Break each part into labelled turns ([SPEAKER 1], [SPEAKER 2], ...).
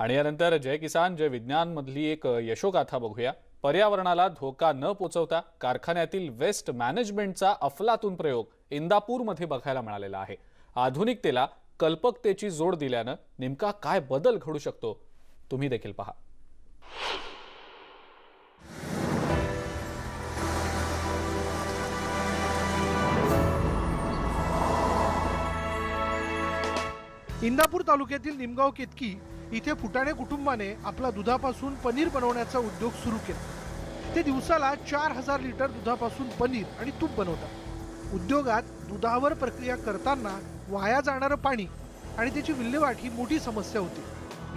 [SPEAKER 1] आणि यानंतर जय किसान जय विज्ञानमधली एक यशोगाथा बघूया. पर्यावरणाला धोका न पोचवता कारखान्यातील वेस्ट मॅनेजमेंटचा अफलातून प्रयोग इंदापूरमध्ये बघायला मिळालेला आहे. आधुनिकतेला कल्पकतेची जोड दिल्यानं नेमका काय बदल घडू शकतो तुम्ही देखील पहा.
[SPEAKER 2] इंदापूर तालुक्यातील निमगाव केतकी इथे फुटाणे कुटुंबाने आपला दुधापासून पनीर बनवण्याचा उद्योग सुरू केला. ते दिवसाला चार हजार लिटर दुधापासून पनीर आणि तूप बनवतात. उद्योगात दुधावर प्रक्रिया करताना वाया जाणारं पाणी आणि त्याची विल्हेवाट ही मोठी समस्या होती.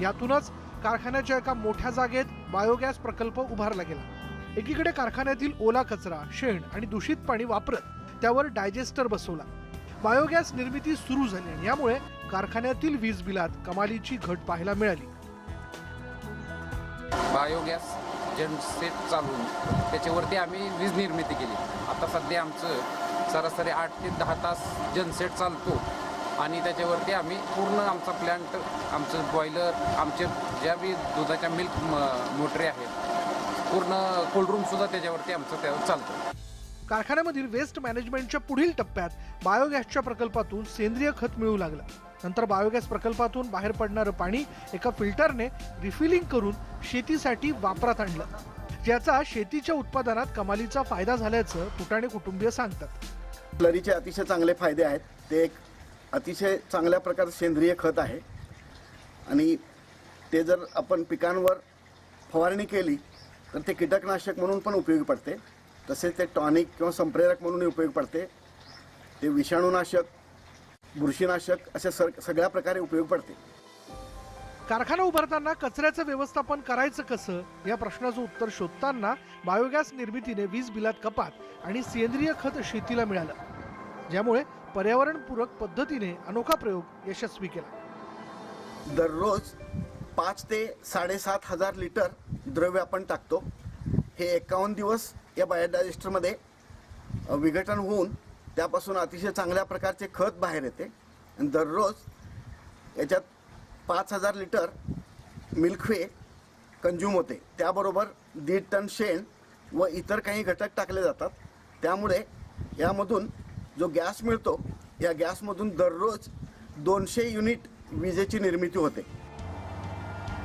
[SPEAKER 2] यातूनच कारखान्याच्या एका मोठ्या जागेत बायोगॅस प्रकल्प उभारला गेला. एकीकडे कारखान्यातील ओला कचरा शेण आणि दूषित पाणी वापरत त्यावर डायजेस्टर बसवला. बायोगॅस निर्मिती सुरू झाली आणि यामुळे कारखान्यातील वीज बिलात कमालीची घट पाहायला मिळाली.
[SPEAKER 3] बायोगॅस जनसेट चालवून त्याच्यावरती आम्ही वीज निर्मिती केली. आता सध्या आमचं सरासरी आठ ते दहा तास जनसेट चालतो आणि त्याच्यावरती आम्ही पूर्ण आमचा प्लॅन्ट आमचं बॉयलर आमचे ज्या बी दुधाच्या मिल्क मोटरी आहेत पूर्ण कोल्ड्रूमसुद्धा त्याच्यावरती आमचं त्यावर चालतं.
[SPEAKER 2] कारखान्यामधील वेस्ट मॅनेजमेंटच्या पुढील टप्प्यात बायोगॅसच्या प्रकल्पातून सेंद्रिय खत मिळू लागलं. नंतर बायोगॅस प्रकल्पातून बाहेर पडणारं पाणी एका फिल्टरने रिफिलिंग करून शेतीसाठी वापरात आणलं. ज्याचा शेतीच्या उत्पादनात कमालीचा फायदा झाल्याचं तुटाणे कुटुंबीय सांगतात.
[SPEAKER 4] स्लरीचे अतिशय चांगले फायदे आहेत. ते एक अतिशय चांगल्या प्रकारचं सेंद्रिय खत आहे. आणि ते जर आपण पिकांवर फवारणी केली तर ते कीटकनाशक म्हणून पण उपयोगी पडते. तसेच ते टॉनिक किंवा संप्रेरक म्हणूनही उपयोगी पडते. ते विषाणूनाशक बुरशीनाशक अशा सर सगळ्या प्रकारे उपयोग पडते.
[SPEAKER 2] कारखाना उभारताना कचऱ्याचं व्यवस्थापन करायचं कसं? या प्रश्नाचं उत्तर शोधताना बायोगॅस निर्मितीने वीज बिलात कपात आणि सेंद्रिय खत शेतीला मिळालं. ज्यामुळे पर्यावरणपूरक पद्धतीने अनोखा प्रयोग यशस्वी केला.
[SPEAKER 4] दररोज पाच ते साडेसात हजार लिटर द्रव्य आपण टाकतो. हे एकावन्न दिवस या बायोडायजेस्टरमध्ये विघटन होऊन त्यापासून अतिशय चांगल्या प्रकारचे खत बाहेर येते. आणि दररोज याच्यात पाच हजार लिटर मिल्कवे कंझ्युम होते. त्याबरोबर दीड टन शेण व इतर काही घटक टाकले जातात. त्यामुळे यामधून जो गॅस मिळतो या गॅसमधून दररोज दोनशे युनिट विजेची निर्मिती होते.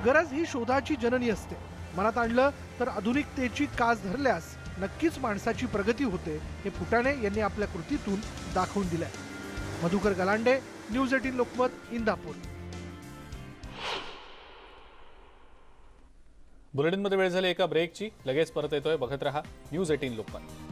[SPEAKER 2] गरज ही शोधाची जननी असते. मनात आणलं तर आधुनिकतेची कास धरल्यास नक्कीच माणसाची प्रगती होते हे फुटाणे यांनी आपल्या कृतीतून दाखवून दिलंय. Madhukar Galande news eighteen Lokmat Indapur.
[SPEAKER 1] बुलेटिनमध्ये वेळ झाली एका ब्रेकची. लगेच परत येतोय. बघत रहा न्यूज एटीन लोकमत.